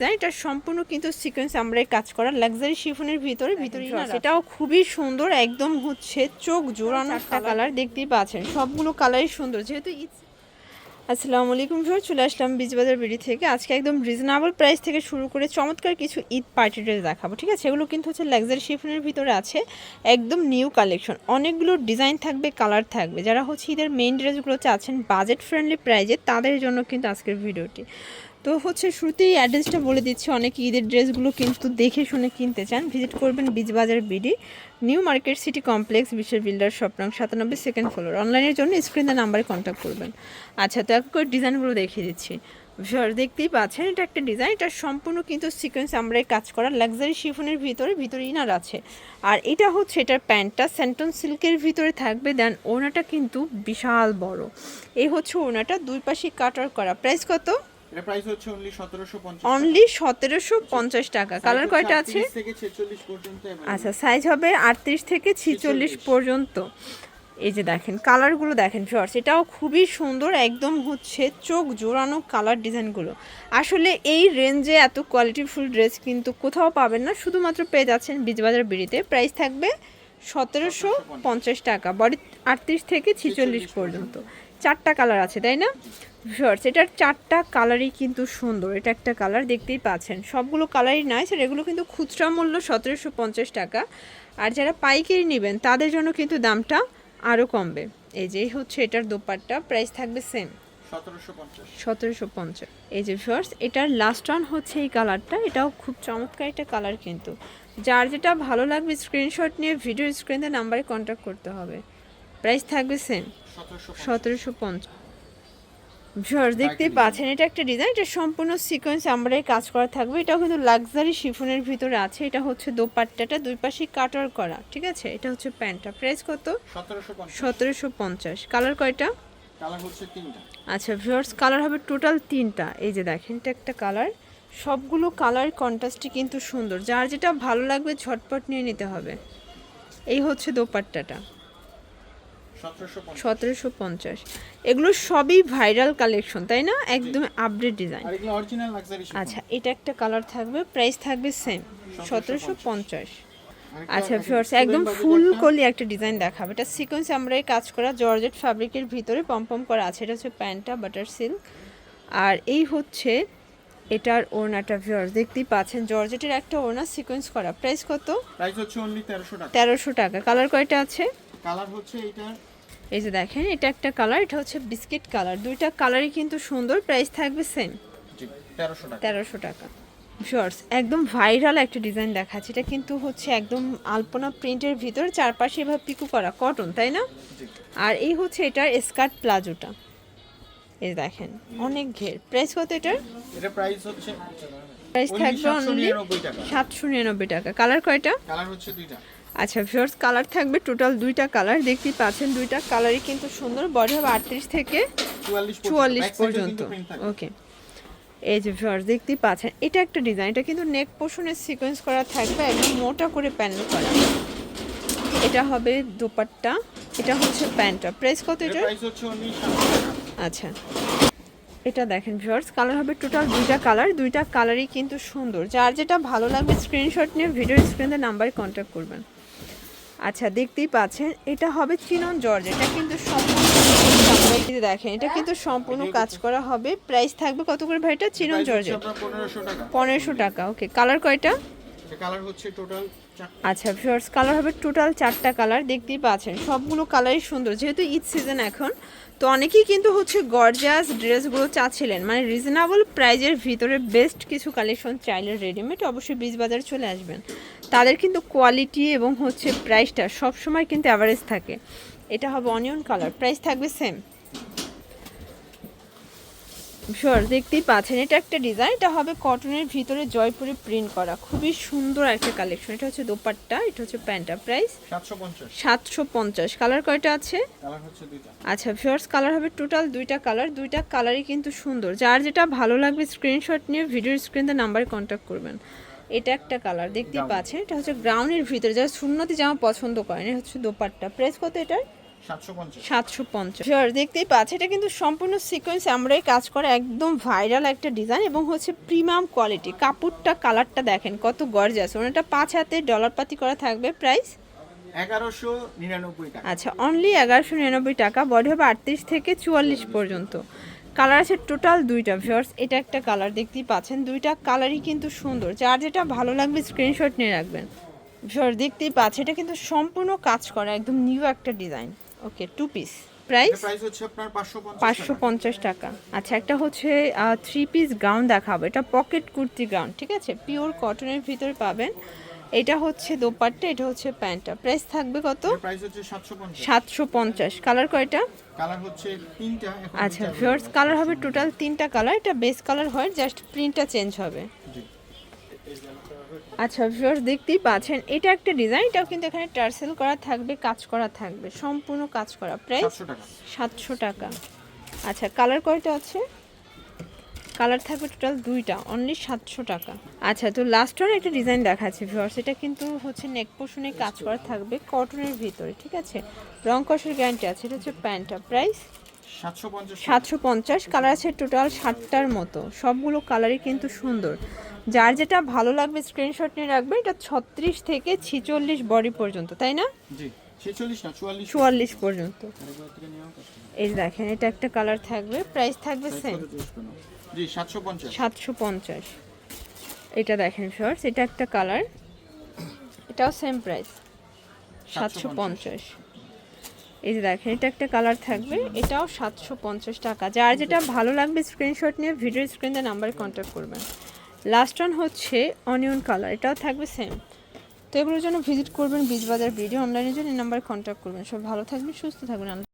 তাই এটা সম্পূর্ণ কিন্তু সিকোয়েন্স আমরা কাজ করা। লাক্সারি শিফনের ভিতরে ভিতরে এটাও খুবই সুন্দর একদম হচ্ছে চোখ জোড়ানো একটা কালার দেখতেই পাচ্ছেন। সবগুলো কালারই সুন্দর যেহেতু আসসালামু আলাইকুম স্যার চলে আসলাম বীজবাজার বিড়ি থেকে। আজকে একদম রিজনেবল প্রাইস থেকে শুরু করে চমৎকার কিছু ঈদ পার্টি ড্রেস দেখাবো ঠিক আছে? এগুলো কিন্তু হচ্ছে লাক্সারি শিফনের ভিতরে আছে। একদম নিউ কালেকশন অনেকগুলো ডিজাইন থাকবে কালার থাকবে। যারা হচ্ছে ঈদের মেইন ড্রেসগুলো চাচ্ছেন বাজেট ফ্রেন্ডলি প্রাইজে তাদের জন্য কিন্তু আজকের ভিডিওটি তো হচ্ছে শুরুতেই অ্যাড্রেসটা বলে দিচ্ছি। অনেক ঈদের ড্রেসগুলো কিন্তু দেখে শুনে কিনতে চান। ভিজিট করবেন Bijbazar BD new market city complex বিশ্বের বিল্ডার শপরং সাতানব্বই সেকেন্ড ফ্লোর অনলাইনের জন্য স্ক্রিনের নাম্বারে কন্ট্যাক্ট করবেন। আচ্ছা তো এক করে ডিজাইনগুলো দেখিয়ে দিচ্ছি। ভিউয়ার দেখতেই পাচ্ছেন, এটা একটা ডিজাইন এটা সম্পূর্ণ কিন্তু সিকোয়েন্স আমরা কাজ করা লাক্সারি শিফনের ভিতরে ভিতরে ইনার আছে। আর এটা হচ্ছে এটার প্যান্টটা স্যান্টন সিল্কের ভিতরে থাকবে দেন ওনাটা কিন্তু বিশাল বড়। এই হচ্ছে ওনাটা, দুই পাশে কাটার করা। প্রাইস কত? এটা প্রাইস হচ্ছে অনলি 1750 অনলি সতেরোশো পঞ্চাশ টাকা। কালার কয়টা আছে? থেকে 46 পর্যন্ত আচ্ছা সাইজ হবে আটত্রিশ থেকে ছিচল্লিশ পর্যন্ত। এই যে দেখেন কালারগুলো দেখেন শর্টস এটাও খুবই সুন্দর একদম হচ্ছে চোখ জোড়ানো কালার ডিজাইনগুলো আসলে এই রেঞ্জে এত কোয়ালিটিফুল ড্রেস কিন্তু কোথাও পাবেন না শুধুমাত্র পেয়ে যাচ্ছেন বীজবাজার বিড়িতে। প্রাইস থাকবে সতেরোশো পঞ্চাশ। টাকা বডি আটত্রিশ থেকে ছিচল্লিশ পর্যন্ত। চারটা কালার আছে তাই না? শর্টস এটার চারটা কালারই কিন্তু সুন্দর। এটা একটা কালার দেখতেই পাচ্ছেন। সবগুলো কালারই নাইস আর এগুলো কিন্তু খুচরা মূল্য সতেরোশো পঞ্চাশ টাকা। আর যারা পাইকারি নেবেন তাদের জন্য কিন্তু দামটা আরও কমবে। এই যে হচ্ছে এটার দোপাট্টা প্রাইস থাকবে সেম 1750 সতেরোশো পঞ্চাশ। এই যে ফার্স্ট এটার লাস্ট ওয়ান হচ্ছে এই কালারটা এটাও খুব চমৎকার একটা কালার কিন্তু। যার যেটা ভালো লাগবে স্ক্রিনশট নিয়ে ভিডিও স্ক্রিনে নাম্বারে কন্ট্যাক্ট করতে হবে। প্রাইস থাকবে সেম 1750 সতেরোশো পঞ্চাশ। ভিউয়ার্স দেখতে পাচ্ছেন এটা একটা ডিজাইন এটা সম্পূর্ণ সিকোয়েন্স আমরাই কাজ করা থাকবে। এটাও কিন্তু লাক্সারি শিফনের ভিতরে আছে। এটা হচ্ছে দোপাট্টাটা দুই পাশে কাটার করা ঠিক আছে? এটা হচ্ছে প্যান্টটা প্রাইস কত? 1750 সতেরোশো পঞ্চাশ। কালার কয়টা? কালার হচ্ছে তিনটা। আচ্ছা ভিউয়ার্স কালার হবে টোটাল তিনটা। এই যে দেখেন এটা একটা কালার সবগুলো কালার কন্ট্রাস্টই কিন্তু সুন্দর। যার যেটা ভালো লাগবে ঝটপট নিয়ে নিতে হবে। এই হচ্ছে দোপাট্টাটা। 1750 সতেরোশো পঞ্চাশ। এগুলো সবই ভাইরাল কালেকশন তাই না? একদম আপডেট ডিজাইন আচ্ছা এটা একটা কালার থাকবে প্রাইস থাকবে সেম সতেরোশো পঞ্চাশ। আচ্ছা ফিওর্স একদম ফুল কলি একটা ডিজাইন দেখাবে। এটা সিকোয়েন্স আমরা এই কাজ করা জর্জেট ফ্যাব্রিকের ভিতরে পম্পম করা আছে। এটা হচ্ছে প্যান্টটা বাটার সিল্ক আর এই হচ্ছে এটার ওড়নাটা ভিওর্স দেখতেই পাচ্ছেন। জর্জেটের একটা ওড়না সিকোয়েন্স করা। প্রাইস কত? প্রাইস হচ্ছে অনলি 1300 টাকা। তেরোশো টাকা। কালার কয়টা আছে? কালার হচ্ছে এটা এই যে দেখেন এটা একটা কালার এটা হচ্ছে বিস্কিট কালার। দুইটা কালারই কিন্তু সুন্দর প্রাইস থাকবে সেম জি 1300 টাকা। তেরোশো টাকা। শর্টস একদম ভাইরাল একটা ডিজাইন দেখাচ্ছে। এটা কিন্তু হচ্ছে একদম আলপনা প্রিন্টের ভিতর চারপাশে এভাবে পিকু করা কটন তাই না? আর এই হচ্ছে এটার স্কার্ট প্লাজোটা। এই দেখেন অনেক ঘের। প্রাইস কত এটার? এটা প্রাইস হচ্ছে প্রাইস থাকবে অনলি 799 সাতশো নিরানব্বই টাকা। কালার কয়টা? কালার হচ্ছে দুইটা। আচ্ছা ফিওর্স কালার থাকবে টোটাল দুইটা কালার দেখতেই পাচ্ছেন দুইটা কালারই কিন্তু সুন্দর বডি হবে আটত্রিশ থেকে চুয়াল্লিশ পর্যন্ত। ওকে এই যে ভিউয়ার্স দেখতেই পাচ্ছেন এটা একটা ডিজাইন এটা কিন্তু নেক পোর্শনের সিকোয়েন্স করা থাকবে একদম মোটা করে প্যানেল করা। এটা হবে দোপাট্টা এটা হচ্ছে প্যান্টটা। প্রাইস কত এটা এটা প্রাইস হচ্ছে অনলি 700 টাকা। আচ্ছা। এটা দেখেন ভিউয়ার্স কালার হবে টোটাল দুইটা কালার দুইটা কালারই কিন্তু সুন্দর। যার যেটা ভালো লাগবে স্ক্রিনশট নিয়ে ভিডিও স্ক্রিনে নাম্বারে কন্ট্যাক্ট করবেন। আচ্ছা দেখতেই পাচ্ছেন এটা হবে চিনন জর্জ এটা কিন্তু সম্পূর্ণ দেখেন এটা কিন্তু সম্পূর্ণ কাজ করা হবে। প্রাইস থাকবে কত করে ভাই এটা? চিনন Price হচ্ছে জর্জেট। আপনার 1500 টাকা। পনেরোশো টাকা ওকে। কালার কয়টা? কালার হচ্ছে টোটাল আচ্ছা ভিউয়ার্স কালার হবে টোটাল চারটা কালার দেখতেই পাচ্ছেন। সবগুলো কালারই সুন্দর যেহেতু ঈদ সিজন এখন তো অনেকেই কিন্তু হচ্ছে গর্জাস ড্রেসগুলো চাচ্ছিলেন। মানে রিজনেবল প্রাইজের ভিতরে বেস্ট কিছু কালেকশন চাইলে রেডিমেড অবশ্যই বীজ বাজারে চলে আসবেন। তাদের কিন্তু কোয়ালিটি এবং হচ্ছে প্রাইসটা সবসময় কিন্তু অ্যাভারেজ থাকে। এটা হবে অনিয়ন কালার প্রাইস থাকবে সেম শিওর দেখতেই পাচ্ছেন এটা একটা ডিজাইন এটা হবে কটনের ভিতরে জয়পুরে প্রিন্ট করা। খুবই সুন্দর একটা কালেকশন এটা হচ্ছে দোপাট্টা এটা হচ্ছে প্যান্টটা। প্রাইস 750 সাতশো পঞ্চাশ। কালার কয়টা আছে? কালার হচ্ছে দুইটা। আচ্ছা ফিওর্স কালার হবে টোটাল দুইটা কালার দুইটা কালারই কিন্তু সুন্দর। যার যেটা ভালো লাগবে স্ক্রিনশট নিয়ে ভিডিওর স্ক্রিনে নাম্বারে কন্ট্যাক্ট করবেন। এটা একটা কালার দেখতেই পাচ্ছেন এটা হচ্ছে গ্রাউন্ডের ভিতরে যারা শূন্যতে জামা পছন্দ করেন এটা হচ্ছে দোপাট্টা। প্রাইস কত এটার? সাতশো পঞ্চাশ। দেখতেই পাচ্ছি এটা কিন্তু সম্পূর্ণ সিকোয়েন্স আমরাই কাজ করা একদম ভাইরাল একটা ডিজাইন এবং হচ্ছে প্রিমিয়াম কোয়ালিটি কাপড়টা কালারটা দেখেন কত গর্জাস ওনাটা পাঁচ হাতে ডলার পাতি করা থাকবে প্রাইস এগারোশো নিরানব্বই আচ্ছা অনলি এগারোশো নিরানব্বই টাকা বডি হবে আটত্রিশ থেকে চুয়াল্লিশ পর্যন্ত। কালার আছে টোটাল দুইটা ভিওর্স এটা একটা কালার দেখতেই পাচ্ছেন। দুইটা কালারই কিন্তু সুন্দর। যার যেটা ভালো লাগবে স্ক্রিনশট নিয়ে রাখবেন। ভিওর দেখতেই পাচ্ছেন এটা কিন্তু সম্পূর্ণ কাজ করা একদম নিউ একটা design okay two piece price price হচ্ছে আপনার পাঁচশো পঞ্চাশ পাঁচশো পঞ্চাশ টাকা। আচ্ছা একটা হচ্ছে থ্রি পিস গাউন দেখাবো। এটা পকেট কুর্তি গাউন ঠিক আছে? পিওর কটনের ভিতরে পাবেন। এটা হচ্ছে দোপাট্টা এটা হচ্ছে প্যান্টটা। প্রাইস থাকবে কত? প্রাইস হচ্ছে সাতশো পঞ্চাশ। সাতশো পঞ্চাশ। কালার কয়টা? কালার হচ্ছে তিনটা আচ্ছা ভিউয়ার্স কালার হবে টোটাল তিনটা কালার এটা বেস কালার হয় জাস্ট প্রিন্টটা চেঞ্জ হবে। জি। আচ্ছা ভিউয়ার্স দেখতেই পাচ্ছেন এটা একটা ডিজাইন এটাও কিন্তু এখানে টার্সেল করা থাকবে কাজ করা থাকবে সম্পূর্ণ কাজ করা। প্রাইস সাতশো টাকা। সাতশো টাকা। আচ্ছা কালার কয়টা আছে? কালার থাকবে টোটাল দুইটা অনলি সাতশো টাকা। আচ্ছা তো লাস্ট ওয়ান একটা ডিজাইন দেখাচ্ছে ভিউয়ার্স এটা কিন্তু হচ্ছে নেক পোর্শনে কাজ করা থাকবে কটনের ভিতরে ঠিক আছে? রং কষের গ্যারান্টি আছে এটা হচ্ছে প্যান্টটা প্রাইস সাতশো পঞ্চাশ। কালার আছে টোটাল ষাটটার মতো। সবগুলো কালারই কিন্তু সুন্দর। যার যেটা ভালো লাগবে স্ক্রিনশট নিয়ে রাখবে এটা ছত্রিশ থেকে ছিচল্লিশ বডি পর্যন্ত তাই না? চুয়াল্লিশ। পর্যন্ত। এই দেখেন এটা একটা কালার থাকবে প্রাইস থাকবে সেম? জি, সাতশো পঞ্চাশ। সাতশো পঞ্চাশ। এটা দেখেন শর্টস এটা একটা কালার এটাও সেম প্রাইস সাতশো পঞ্চাশ। এই যে দেখেন, এটা একটা কালার থাকবে। এটাও সাতশো পঞ্চাশ টাকা। যার যেটা ভালো লাগবে স্ক্রিনশট নিয়ে ভিডিও স্ক্রিনে নাম্বারে কন্ট্যাক্ট করবেন। লাস্ট ওয়ান হচ্ছে অনিয়ন কালার এটাও থাকবে সেম তো এগুলোর জন্য ভিজিট করবেন বীজবাজার ভিডিও অনলাইনের জন্য নাম্বারে কন্ট্যাক্ট করবেন। সব ভালো থাকবেন, সুস্থ থাকবেন।